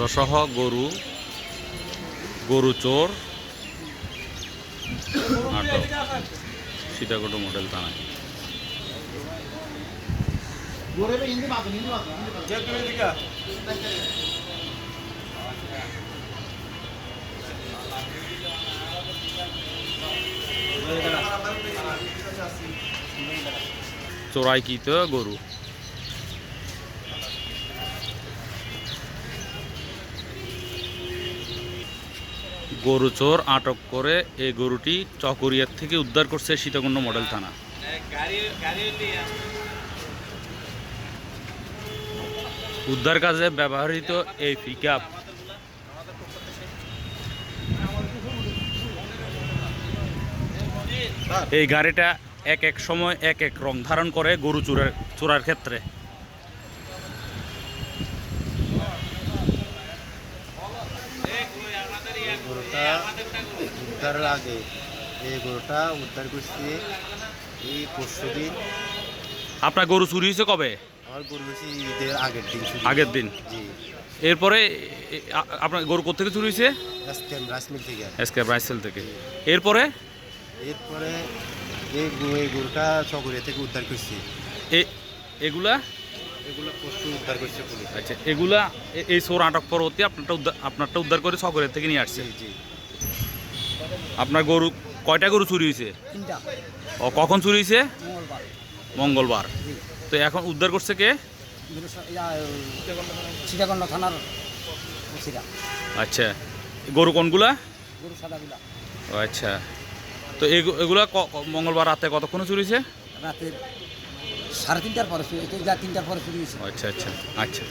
অস্ত্রসহ গরু গরু চোর আটক সীতাকুণ্ড মডেল থানায় চোরাইকৃত গরু? গরু চোর আটক করে এই গরুটি চকরিয়ার থেকে উদ্ধার করছে সীতাকুণ্ড মডেল থানা। উদ্ধার কাজে ব্যবহৃত এই পিক এই গাড়িটা এক এক সময় এক এক রং ধারণ করে গরু চোরার চোরার ক্ষেত্রে এই গরুটা উদ্ধারের আগে এই গরুটা উদ্ধার করছি এই পরশু দিন। আপনার গরু চুরি হয়েছে কবে? আমার গরু হয়েছে ঈদের আগের দিন চুরি। আগের দিন? জি। এরপরে আপনার গরু কোথেকে চুরি হয়েছে? এসকেম রাসমিল থেকে। এসকে ব্রাইসেল থেকে। এরপরে? এরপরে এই গরু এই গরুটা চকরিয়া থেকে উদ্ধার করছি। এ- এগুলা? এগুলো পরশু উদ্ধার করছে পুলিশ। আচ্ছা এগুলা এই চোর আটক পরবর্তী আপনারটা উদ্ধার আপনারটা উদ্ধার করে সকলের থেকে নিয়ে আসছে। জি। আপনার গরু কয়টা গরু চুরি হয়েছে তিনটা। ও কখন চুরি হয়েছে মঙ্গলবার। তো এখন উদ্ধার করছে কে? থানার আচ্ছা। গরু কোনগুলা? গরু সাদাগুলা। ও আচ্ছা। তো এগু- এগুলা মঙ্গলবার রাতে কতক্ষণে চুরি হয়েছে সাড়ে তিনটার পরে চুরি যা তিনটার পরে চুরি হয়েছে আচ্ছা আচ্ছা। আচ্ছা।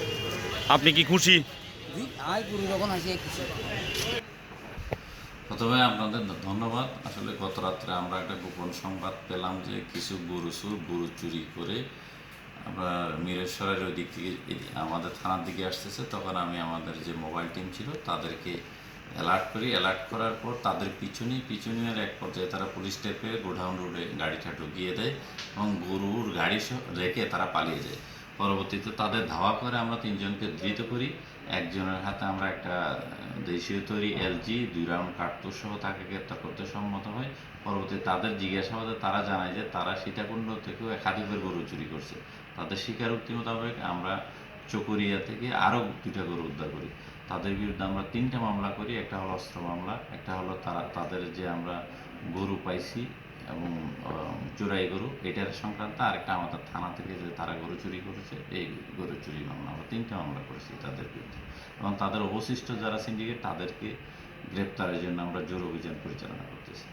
আপনি কি খুশি? আয় গরু যখন আসে খুশি। প্রথমে আপনাদের ধন্যবাদ। আসলে গত রাত্রে আমরা একটা গোপন সংবাদ পেলাম যে কিছু গরু চুর গরু চুরি করে আমরা মিরেশ্বরের ওই দিক থেকে আমাদের থানার দিকে আসতেছে। তখন আমি আমাদের যে মোবাইল টিম ছিল তাদেরকে অ্যালার্ট করি। অ্যালার্ট করার পর তাদের পিছনে, পিছনের এক পর্যায়ে তারা পুলিশ টেপে গোডাউন রোডে গাড়িটা ঢুকিয়ে দেয় এবং গরুর গাড়ি রেখে তারা পালিয়ে যায়। পরবর্তীতে তাদের ধাওয়া করে আমরা তিনজনকে ধৃত করি। একজনের হাতে আমরা একটা দেশীয় তৈরি এলজি, দুই রাউন্ড কার্তুজ সহ তাকে গ্রেপ্তার করতে সম্মত হয়। পরবর্তী তাদের জিজ্ঞাসাবাদে তারা জানায় যে তারা সীতাকুণ্ড থেকেও একাধিকবার গরু চুরি করছে। তাদের স্বীকারোক্তি মোতাবেক আমরা চকরিয়া থেকে আরও দুইটা গরু উদ্ধার করি। তাদের বিরুদ্ধে আমরা তিনটা মামলা করি। একটা হলো অস্ত্র মামলা, একটা হলো তারা তাদের যে আমরা গরু পাইছি এবং চোরাই গরু, এটার সংক্রান্ত আরেকটা আমাদের থানা থেকে যে তারা গরু চুরি করেছে, এই গরু চুরি মামলা, আমরা তিনটা মামলা করেছি তাদের বিরুদ্ধে। এবং তাদের অবশিষ্ট যারা সিন্ডিকেট তাদেরকে গ্রেপ্তারের জন্য আমরা জোর অভিযান পরিচালনা করতেছি।